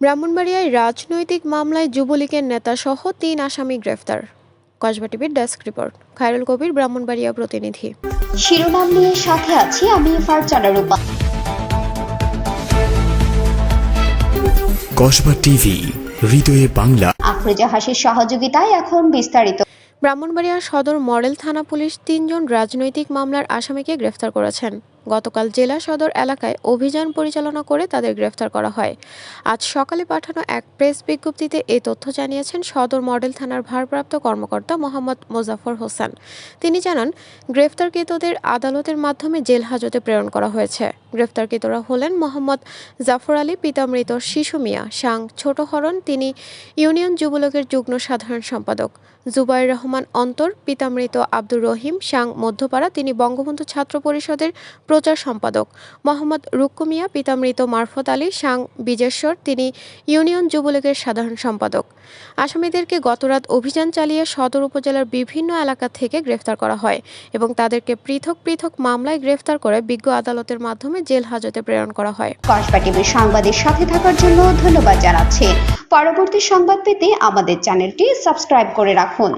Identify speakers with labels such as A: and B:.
A: ব্রাহ্মণবাড়িয়ায় রাজনৈতিক মামলায় যুবলীগের নেতাসহ তিন আসামি গ্রেফতার। কসবা টিভির ডেস্ক রিপোর্ট। খায়রুল কবির ব্রাহ্মণবাড়িয়া প্রতিনিধি।
B: শিরোনাম নিয়ে সাথে আছি আমি ফারজানা রূপা।
C: কসবা টিভি হৃদয়ে বাংলা।
B: আফরোজা হাসির সহযোগিতায় এখন বিস্তারিত।
A: ব্রাহ্মণবাড়িয়া সদর মডেল থানা পুলিশ তিনজন রাজনৈতিক মামলার আসামিকে গ্রেফতার করেছেন। গতকাল জেলা সদর এলাকায় অভিযান পরিচালনা করে তাদের গ্রেফতার করা হয়। আজ সকালে পাঠানো এক প্রেস বিজ্ঞপ্তিতে এই তথ্য জানিয়েছেন সদর মডেল থানার ভারপ্রাপ্ত কর্মকর্তা মোহাম্মদ মোজাফর হোসেন। তিনি জানান, গ্রেফতারকৃতদের আদালতের মাধ্যমে জেল হাজতে প্রেরণ করা হয়েছে। গ্রেফতারকৃতরা হলেন মোহাম্মদ জাফর আলী পিতামৃত শিশু মিয়া, সাং ছোট হরণ তিনি ইউনিয়ন যুবলীগের যুগ্ম সাধারণ সম্পাদক। জুবাইর রহমান অন্তর পিতামৃত আব্দুর রহিম, সাং মধ্যপাড়া, তিনি বঙ্গবন্ধু ছাত্র পরিষদের প্রচার সম্পাদক মোহাম্মদ রুক্কু মিয়া, পিতামৃত মারফত আলী, সাং বিজেশ্বর, তিনি ইউনিয়ন যুবলীগের সাধারণ সম্পাদক। আসামিদেরকে গতরাত অভিযান চালিয়ে সদর উপজেলার বিভিন্ন এলাকা থেকে গ্রেফতার করা হয় এবং তাদেরকে পৃথক পৃথক মামলায় গ্রেফতার করে বিজ্ঞ আদালতের মাধ্যমে জেল হাজতে প্রেরণ করা হয়।
B: কসবা টিভির সংবাদের সাথে থাকার জন্য ধন্যবাদ জানাচ্ছি। পরবর্তী সংবাদ পেতে আমাদের চ্যানেলটি সাবস্ক্রাইব করে রাখুন।